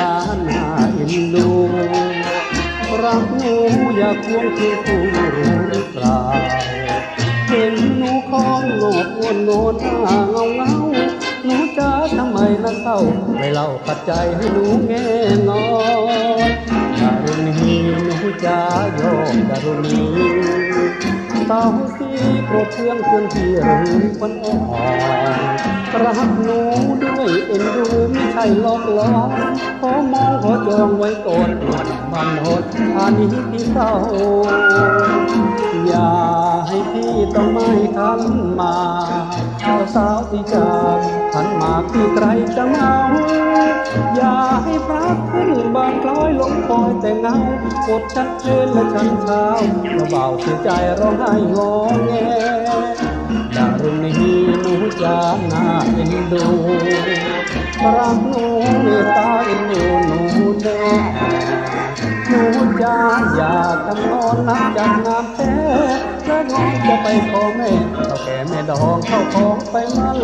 ล้านน่าเอ็นดูรักหนูอย่าควงคือคงรู้หรือเปล่าเห็นหนูคองโลดอ้วนโงนหน้าเงาเงาหนูจะทำไมนะเศร้าไม่เล่าปัจจัยให้หนูแง่นอนการุณีหนูจะยอมการุณี สาวสีโปรดเพื่อนเพื่อนที่หรือคนอ่อนรักหนูด้วยเอ็นดูไม่ใช่หลอกหลอนขอมองขอจองไว้ก่อนมันมันหดอันนี้ที่เศร้าอย่าให้พี่ต้องไม่ทันมาเอาสาวที่จากทันมาพี่ใครจะเมาอย่า ระขึ้นบานคล้อยลงปล่อยแต่เงากดชัดเจนและชันเช้าเราเบาเสียใจร้องไห้งอแงดารุณีหนูจาหน้าเอ็นดูรักหนูเมตตาเอ็นดูหนูแน่หนูจาอยากทำนอนนับจากน้ำแท้และงอนจะไปขอแม่เท่าแก่แม่ดองเข้าของไปมัน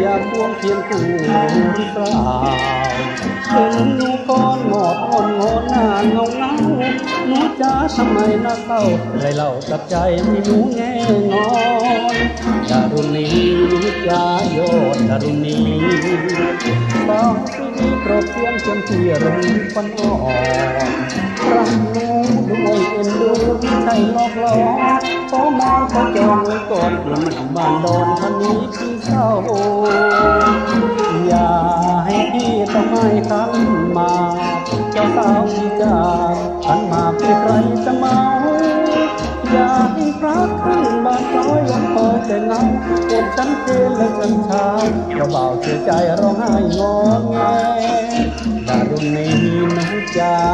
อยากควงเคียงคู่หรือเปล่าเห็นหนูก้อนหมอบอ่อนงอนหน้าเงาเงาหนูจ้าทำไมน่าเศร้าไรเล่ากับใจให้หนูแง่งอนดารุณีจ้าโยดดารุณีสาวที่นี้โปรดเพียงเพียงที่หรือคนอ่อนรักหนูด้วยเอ็นดู ใช่ลอกหลอนขอมองขอจองไว้ก่อนเพื่อมันบ้านดอนคนนี้พี่เศร้าอย่าให้พี่ต้องไม่ทันมา เจ้าสาวที่จากทันมาพี่ใครจะเมาอย่าให้พระขึ้นบานคล้อยลงคอยแต่เงาปวดฉันเพลและฉันชาเจ้าบ่าวเสียใจร้องไห้งอแงดารุณีหนูจ้าหน้า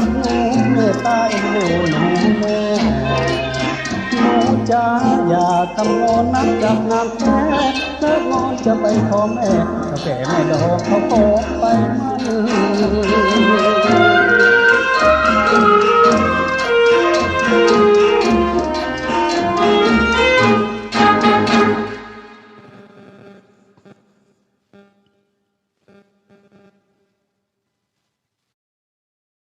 กหนูเมตตาเอ็นดูหนูแม่หนูจ้าอย่าทำงอนนักดับงามแท้เลิกงอนจะไปขอแม่ถ้าแก่แม่ดอกเขาโผไป